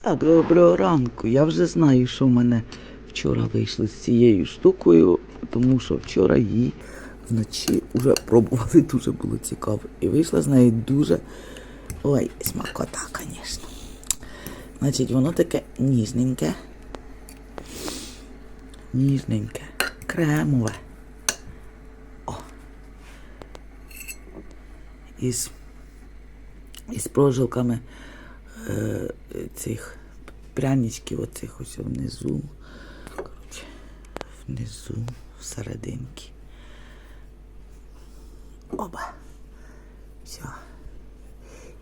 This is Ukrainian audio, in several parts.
Так, доброго ранку. Я вже знаю, що в мене вчора вийшло з цією штукою, тому що вчора її вночі вже пробували, дуже було цікаво. І вийшла з неї дуже. Ой, смакота, звісно. Значить, воно таке ніжненьке. Ніжненьке, кремове. О. Із, із прожилками е, цих пряничків, оцих ось внизу. Коротше, внизу, всерединки. Оба. Все.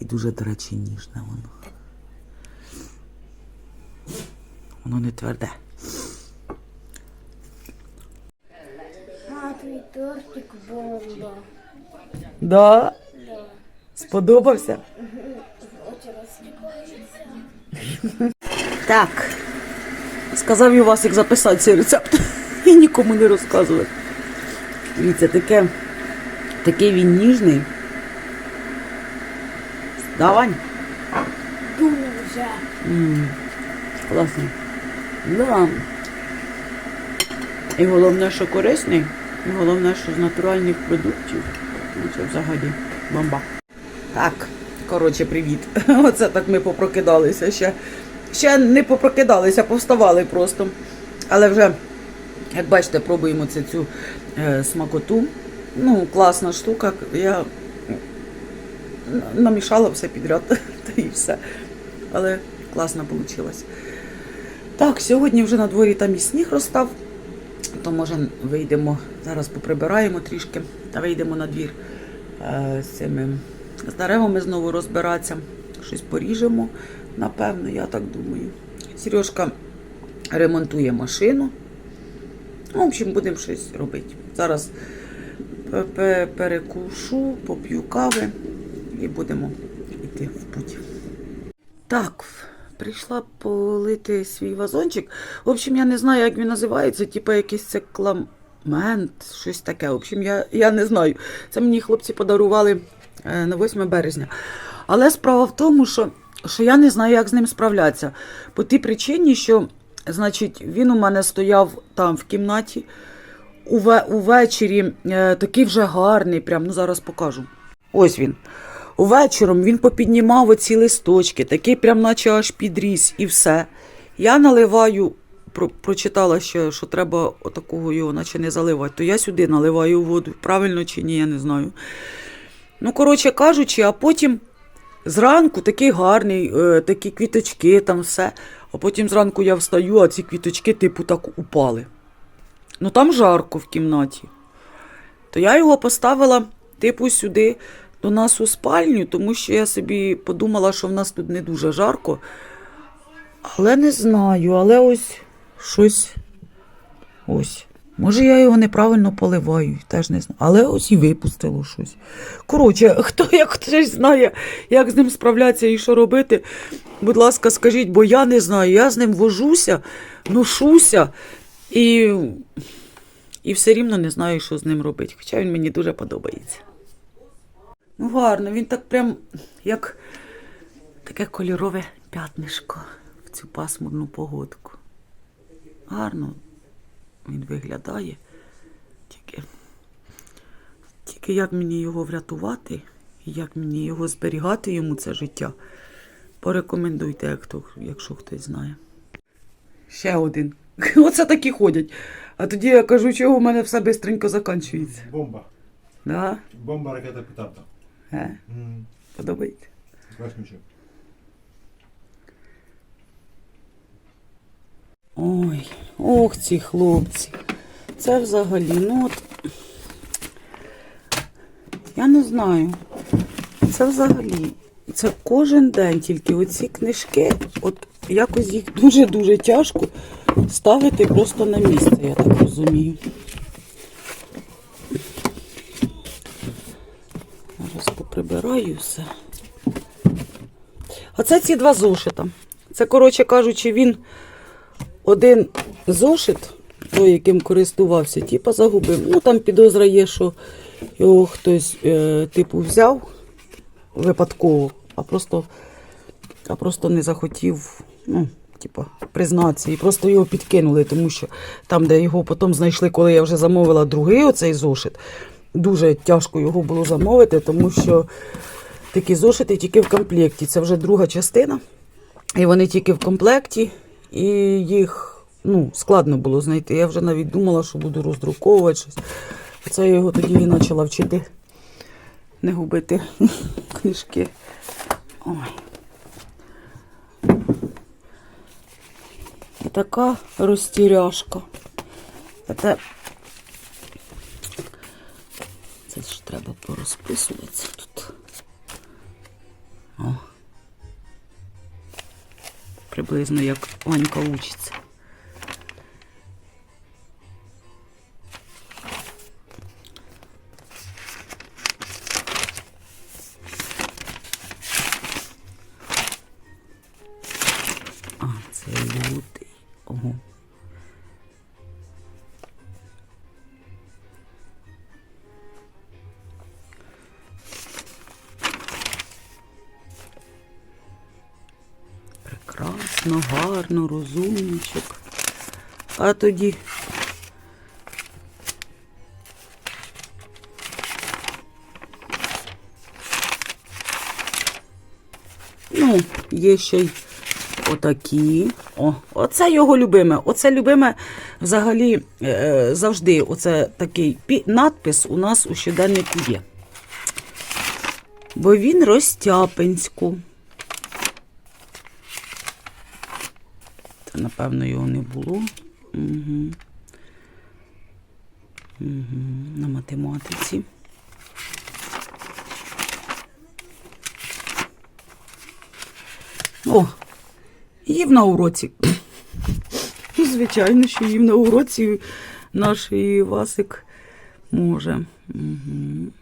І дуже, до речі, ніжне воно. Воно не тверде. А, твій тортик бомба. Да? Сподобався? Так. Сказав Івасик записати цей рецепт і нікому не розказувати. Дивіться, таке, такий він ніжний. Давай. Дуже. Класно. Да. І головне, що корисний, і головне, що з натуральних продуктів. Ну, Це взагалі бомба. Так, коротше, привіт. Оце так ми попрокидалися ще. Ще не попрокидалися, повставали просто. Але вже, як бачите, пробуємо це цю е, смакоту. Ну, класна штука. Я намішала все підряд, та і все. Але класно вийшло. Так, сьогодні вже на дворі там і сніг розстав, то може вийдемо, зараз поприбираємо трішки та вийдемо на двір е, з цими з деревами знову розбиратися. Щось поріжемо, напевно, я так думаю. Сережка ремонтує машину. Ну, в общем, будемо щось робити. Зараз пе- пе- перекушу, поп'ю кави і будемо йти в путь. Так, прийшла полити свій вазончик. В общем, я не знаю, як він називається, типу якийсь це кламент, щось таке. В общем, я, я не знаю. Це мені хлопці подарували на 8 березня. Але справа в тому, що, що я не знаю, як з ним справлятися. По тій причині, що значить, він у мене стояв там в кімнаті. Уве, увечері е, такий вже гарний, прям, ну зараз покажу. Ось він. Увечером він попіднімав оці листочки, такий прям наче аж підріс і все. Я наливаю, про, прочитала ще, що треба отакого його, наче не заливати, то я сюди наливаю воду. Правильно чи ні, я не знаю. Ну, коротше кажучи, а потім зранку такий гарний, е, такі квіточки, там все. А потім зранку я встаю, а ці квіточки, типу, так упали. Ну там жарко в кімнаті. То я його поставила, типу, сюди до нас у спальню, тому що я собі подумала, що в нас тут не дуже жарко. Але не знаю, але ось щось. Ось. Може, я його неправильно поливаю, теж не знаю. Але ось і випустило щось. Коротше, хто як хтось знає, як з ним справлятися і що робити, будь ласка, скажіть, бо я не знаю. Я з ним вожуся, ношуся і, і все рівно не знаю, що з ним робити. Хоча він мені дуже подобається. Ну, гарно, він так прям як таке кольорове п'ятнишко в цю пасмурну погодку. Гарно він виглядає. Тільки, тільки як мені його врятувати як мені його зберігати йому це життя. Порекомендуйте, як хто, якщо хтось знає. Ще один. Оце такі ходять. А тоді я кажу, чого у мене все швидко закінчується. Бомба. Да? Бомба, ракета, петарда. Е, М, подобається. Класнюче. Ой, ох ці хлопці. Це взагалі, ну от. Я не знаю. Це взагалі. Це кожен день тільки оці книжки, от якось їх дуже-дуже тяжко ставити просто на місце, я так розумію. Зараз поприбираю все. Оце ці два зошита. Це, коротше кажучи, він один зошит, той, яким користувався, типа загубив. Ну там підозра є, що його хтось е, типу взяв випадково, а просто, а просто не захотів, ну, типа, признатися. І просто його підкинули, тому що там, де його потім знайшли, коли я вже замовила другий оцей зошит, дуже тяжко його було замовити, тому що такі зошити тільки в комплекті. Це вже друга частина. І вони тільки в комплекті, і їх ну, складно було знайти. Я вже навіть думала, що буду роздруковувати щось. Це я його тоді і почала вчити не губити книжки. Ой. Така розтіряшка. Це ж треба порозписуватися Приблизно як Ванька учиться. А, це лютий. Ого. Прекрасно, гарно, розумничок. А тоді. Ну, є ще й отакі. О, оце його любиме. Оце любиме взагалі е, завжди. Оце такий надпис у нас у щоденнику є. Бо він розтяпинську. Напевно, його не було. Угу. Угу. На математиці. О, їв на уроці. Ну, Звичайно, що їв на уроці наш Васик може. Угу.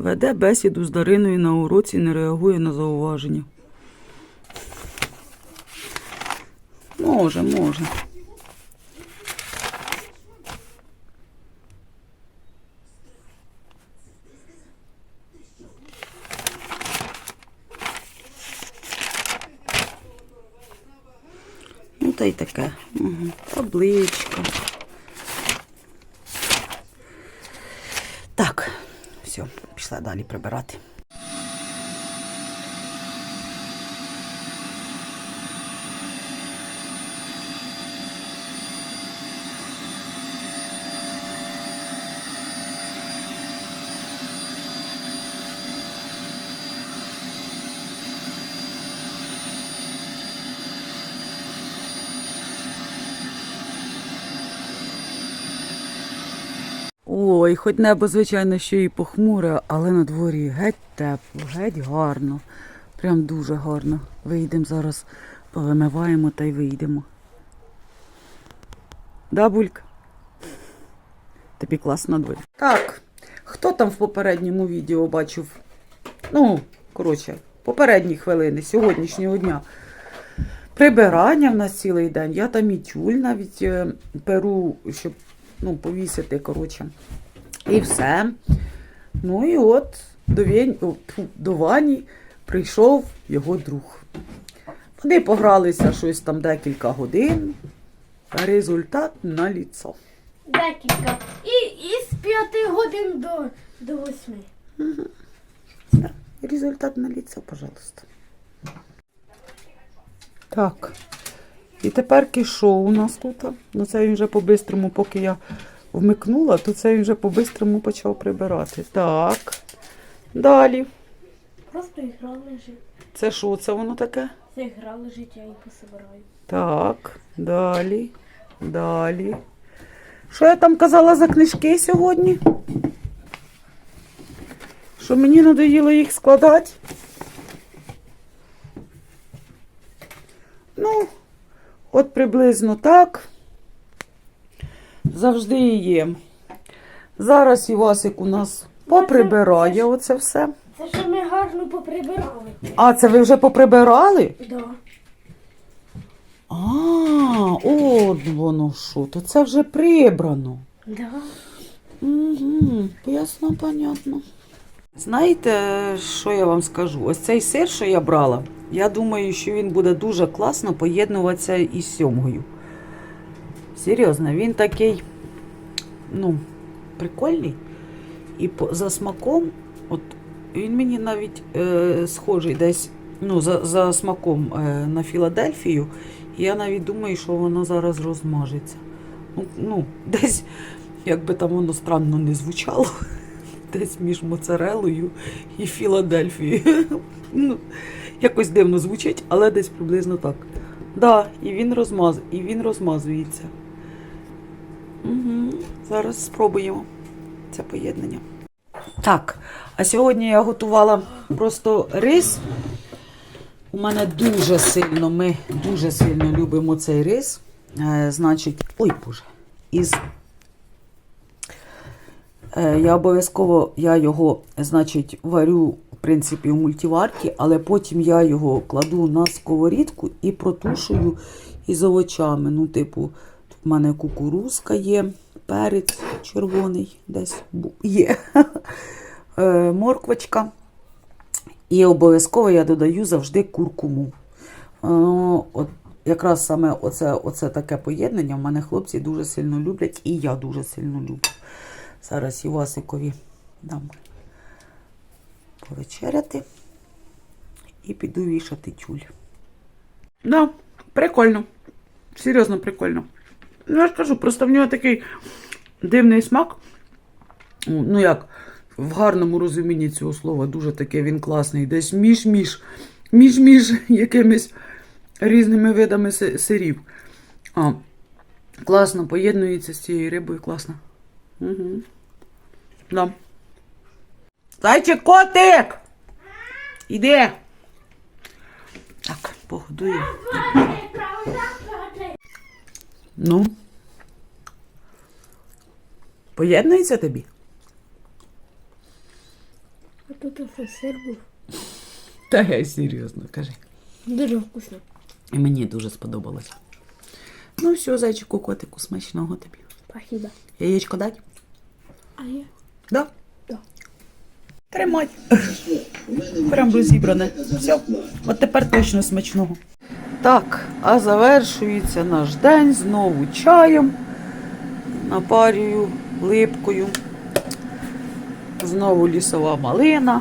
Веде бесіду з Дариною на уроці, не реагує на зауваження. Може, може. Ну, та й таке. Угу. Табличка. Так, все, далі прибирати. Ой, хоч небо, звичайно, що і похмуре, але на дворі геть тепло, геть гарно. Прям дуже гарно. Вийдемо зараз, повимиваємо та й вийдемо. Да, Булька? Тобі класно дворі. Так, хто там в попередньому відео бачив? Ну, коротше, попередні хвилини сьогоднішнього дня. Прибирання в нас цілий день. Я там і тюль навіть е, перу, щоб ну, повісити, коротше. І все. Ну і от до, Вень... до Вані прийшов його друг. Вони погралися щось там декілька годин. а Результат на ліцо. Декілька. І, і з п'яти годин до, до восьми. Результат на ліцо, пожалуйста. Так. І тепер кішов у нас тут. Ну це він вже по-бистрому, поки я вмикнула, то це він вже по-бистрому почав прибирати. Так. Далі. Просто ігра лежить. Це що це воно таке? Це ігра лежить, я її пособираю. Так, далі, далі. Що я там казала за книжки сьогодні? Що мені надоїло їх складати? Ну, от приблизно так. Завжди є. Зараз Івасик у нас поприбирає оце все. Це що ми гарно поприбирали. А, це ви вже поприбирали? Да. А, от воно що, то це вже прибрано. Да. Угу, ясно, понятно. Знаєте, що я вам скажу? Ось цей сир, що я брала, я думаю, що він буде дуже класно поєднуватися із сьомгою. Серйозно, він такий, ну, прикольний. І за смаком, от він мені навіть е, схожий десь ну, за, за смаком е, на Філадельфію. І я навіть думаю, що воно зараз розмажеться. Ну, ну, десь, як би там воно странно не звучало, десь між моцарелою і Філадельфією. Якось дивно звучить, але десь приблизно так. Да, і він розмаз, і він розмазується. Угу. Зараз спробуємо це поєднання. Так, а сьогодні я готувала просто рис. У мене дуже сильно, ми дуже сильно любимо цей рис. Е, значить, ой боже, із. Е, я обов'язково я його, значить, варю, в принципі, в мультиварці, але потім я його кладу на сковорідку і протушую із овочами. Ну, типу, тут в мене кукурузка є, перець червоний десь є, е, морквочка. І обов'язково я додаю завжди куркуму. Е, От якраз саме оце, оце таке поєднання в мене хлопці дуже сильно люблять, і я дуже сильно люблю. Зараз Івасикові дам повечеряти і піду вішати тюль. Да, прикольно. Серйозно прикольно. Ну, я ж кажу, просто в нього такий дивний смак. Ну, як, в гарному розумінні цього слова, дуже таке він класний. Десь між-між, між-між якимись різними видами сирів. А, класно поєднується з цією рибою, класно. Угу. Да. Зайчик, котик! Іди! Так, погодую. Ну. Поєднується тобі? А тут сир був. Та я серйозно, кажи. Дуже вкусно. І мені дуже сподобалося. Ну, все, зайчику, котику, смачного тобі. Спасибо. Яєчко дать? А? Да? Да. Тримай. Прям розібране. Все, от тепер точно смачного. Так, а завершується наш день знову чаєм, напарюю, липкою. Знову лісова малина.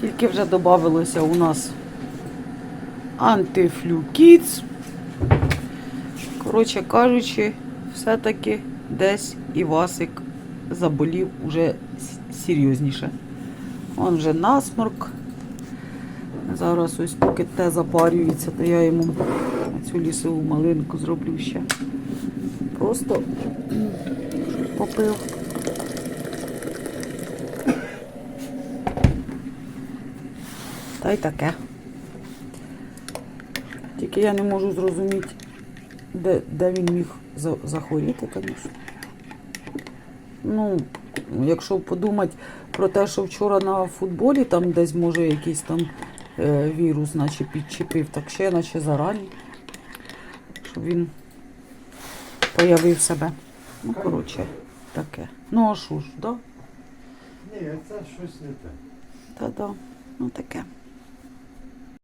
Тільки вже додавалося у нас антифлюкіц. Коротше кажучи, все-таки десь Івасик заболів уже серйозніше. Он вже насморк. Зараз ось поки те запарюється, то я йому цю лісову малинку зроблю ще. Просто попив. Та й таке. Тільки я не можу зрозуміти, де, де він міг захворіти, звісно. Ну, якщо подумати про те, що вчора на футболі там десь може якийсь там е, вірус, наче підчепив, так ще наче зарані, щоб він появив себе. Ну, коротше, таке. Ну, а що ж, да? Ні, це щось не те. Та-да, ну таке.